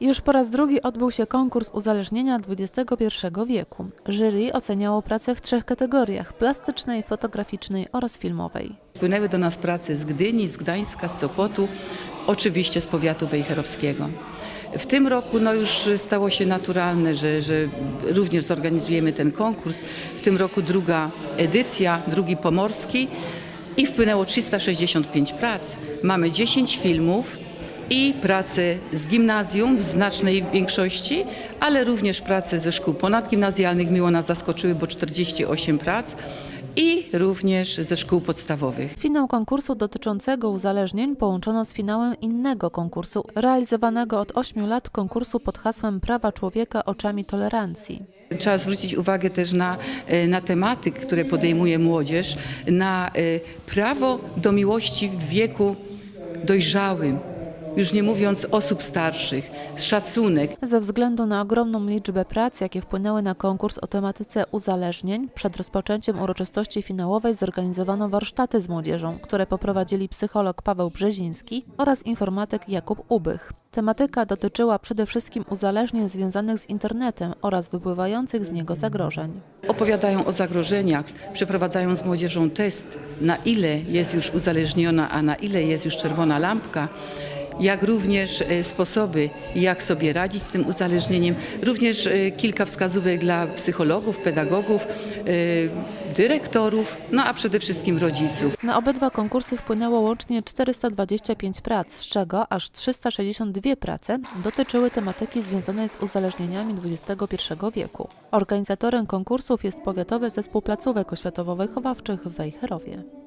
Już po raz drugi odbył się konkurs uzależnienia XXI wieku. Jury oceniało pracę w trzech kategoriach: plastycznej, fotograficznej oraz filmowej. Płynęły do nas prace z Gdyni, z Gdańska, z Sopotu, oczywiście z powiatu wejherowskiego. W tym roku no już stało się naturalne, że, że również zorganizujemy ten konkurs. W tym roku druga edycja, drugi pomorski i wpłynęło 365 prac. Mamy 10 filmów i prace z gimnazjum w znacznej większości, ale również prace ze szkół ponadgimnazjalnych miło nas zaskoczyły, bo 48 prac i również ze szkół podstawowych. Finał konkursu dotyczącego uzależnień połączono z finałem innego konkursu, realizowanego od 8 lat konkursu pod hasłem Prawa człowieka oczami tolerancji. Trzeba zwrócić uwagę też na, e, na tematy, które podejmuje młodzież, na e, prawo do miłości w wieku dojrzałym, już nie mówiąc osób starszych, szacunek. Ze względu na ogromną liczbę prac, jakie wpłynęły na konkurs o tematyce uzależnień, przed rozpoczęciem uroczystości finałowej zorganizowano warsztaty z młodzieżą, które poprowadzili psycholog Paweł Brzeziński oraz informatyk Jakub Ubych. Tematyka dotyczyła przede wszystkim uzależnień związanych z internetem oraz wypływających z niego zagrożeń. Opowiadają o zagrożeniach, przeprowadzają z młodzieżą test, na ile jest już uzależniona, a na ile jest już czerwona lampka. Jak również e, sposoby, jak sobie radzić z tym uzależnieniem. Również e, kilka wskazówek dla psychologów, pedagogów, e, dyrektorów, no a przede wszystkim rodziców. Na obydwa konkursy wpłynęło łącznie 425 prac, z czego aż 362 prace dotyczyły tematyki związanej z uzależnieniami XXI wieku. Organizatorem konkursów jest Powiatowy Zespół Placówek Oświatowo-Wychowawczych w Wejherowie.